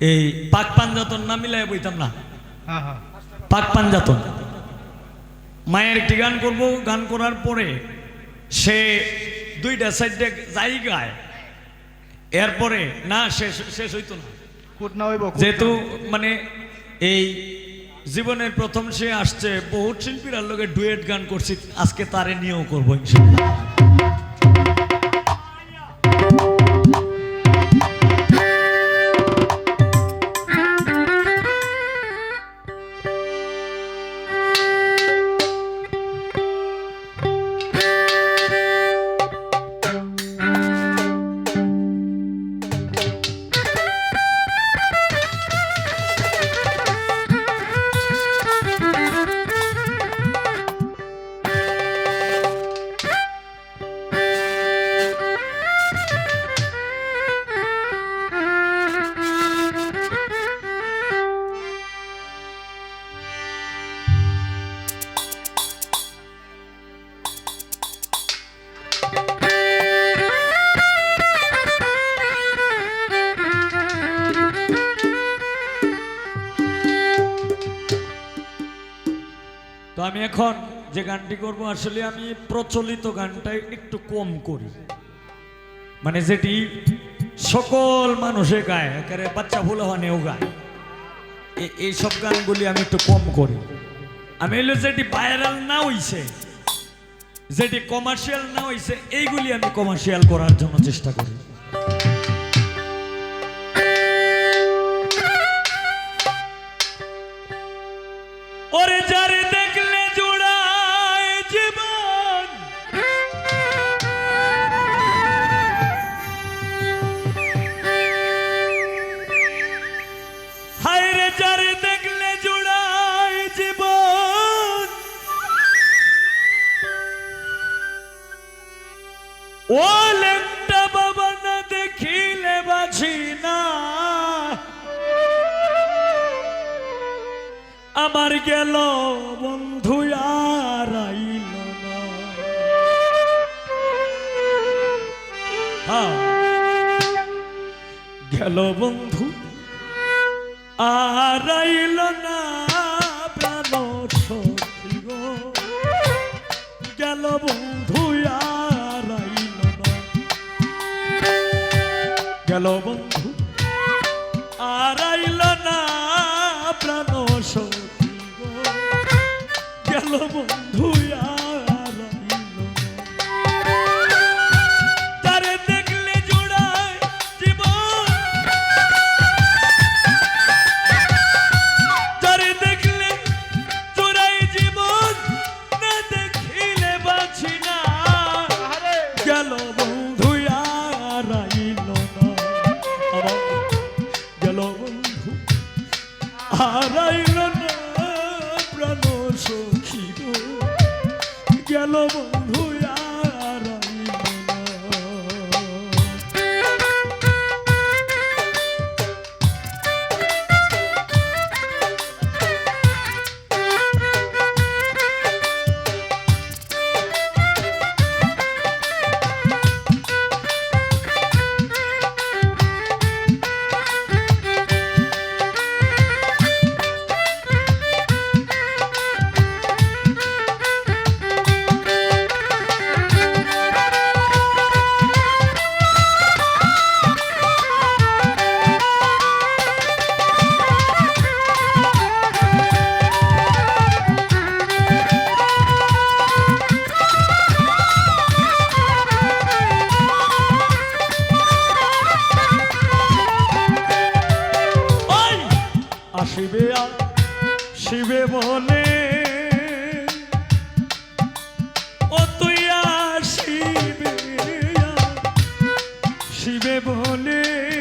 এই পাক পাঞ্জাতন না মিলাই বইতাম না। হ্যাঁ হ্যাঁ। পাক পাঞ্জাতন। মায়ের একটি গান করব গান করার পরে সে দুইটা সাইডে জায়গায় এরপরে না শেষ শেষ হইতো না। যেহেতু মানে এই জীবনের প্রথম সে আসছে বহুত শিল্পীরা লোকে ডুয়েট গান করছি আজকে তারে নিয়েও করব ইনশাল্লাহ। আমি এখন যে গানটি করব, আসলে আমি প্রচলিত গানটাই একটু কম করি। মানে যেটি সকল মানুষে গায়, একেবারে বাচ্চা ভুল হওয়ানেও গায়। এ- এইসব গানগুলি আমি একটু কম করি। আমি হলো যেটি ভাইরাল না হইছে, যেটি কমার্শিয়াল না হইছে, এইগুলি আমি কমার্শিয়াল করার জন্য চেষ্টা করি। আমার গেল বন্ধু আর। গেল বন্ধু আর গেল বন্ধু আর গেল বন্ধু আর আইল বন্ধু গেল বন্ধু? morning.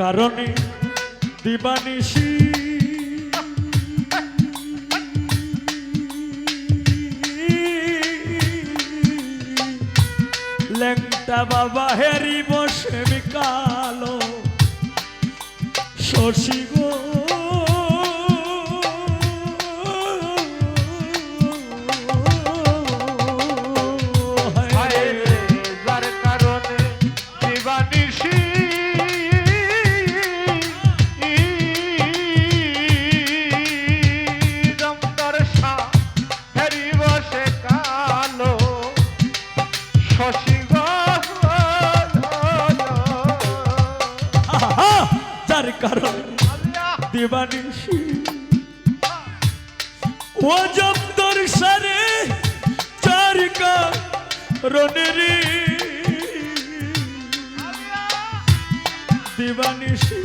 কারণে দিবানিশি লেংটা বাবা হেরি বসে কালো শশী গো। কারণ দেবানিসি ও জব দর্শনে চারিকা রনেরি দেবানিসি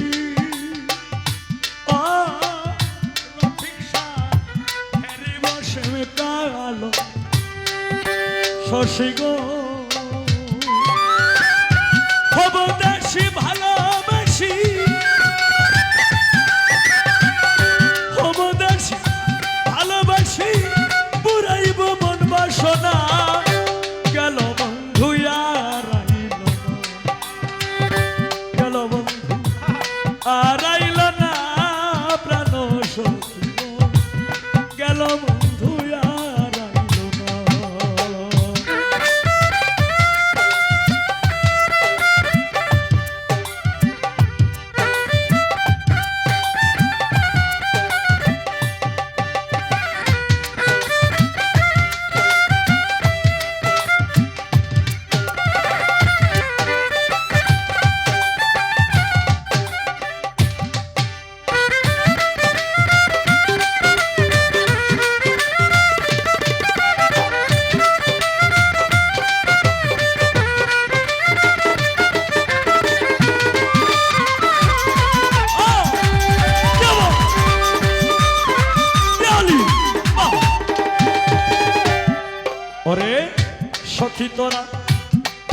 শশী গো। হব দেশি ভালো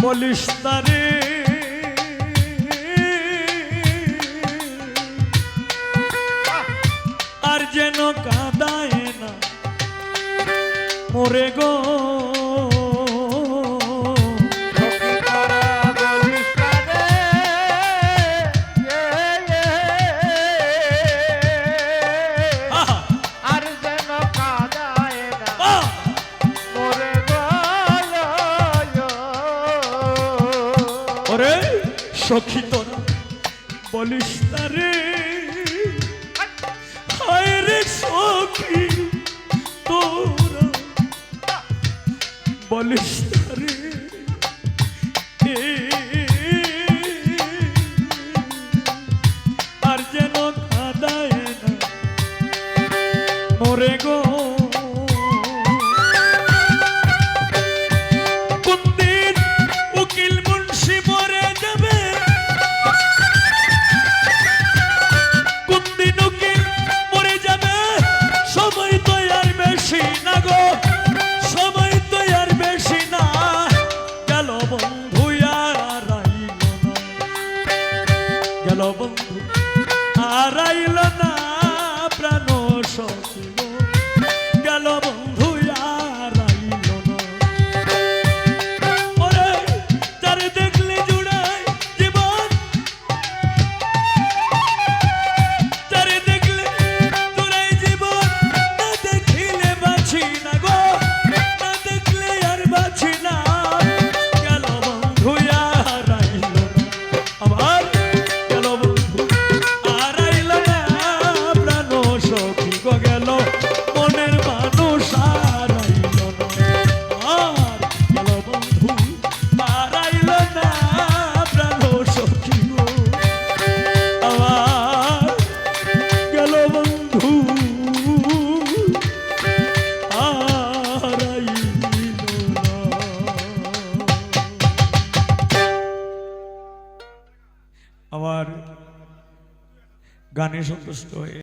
বলিস তারে। আর যেন কাদায় না। মরে গো। ওরে সখী তোরা, বলিস তারে হায় রে সখী তোরা, বলিস তারে আর যেন কাদায় না, মরে গো। বন্ধু আর আইল না। juntos com ele.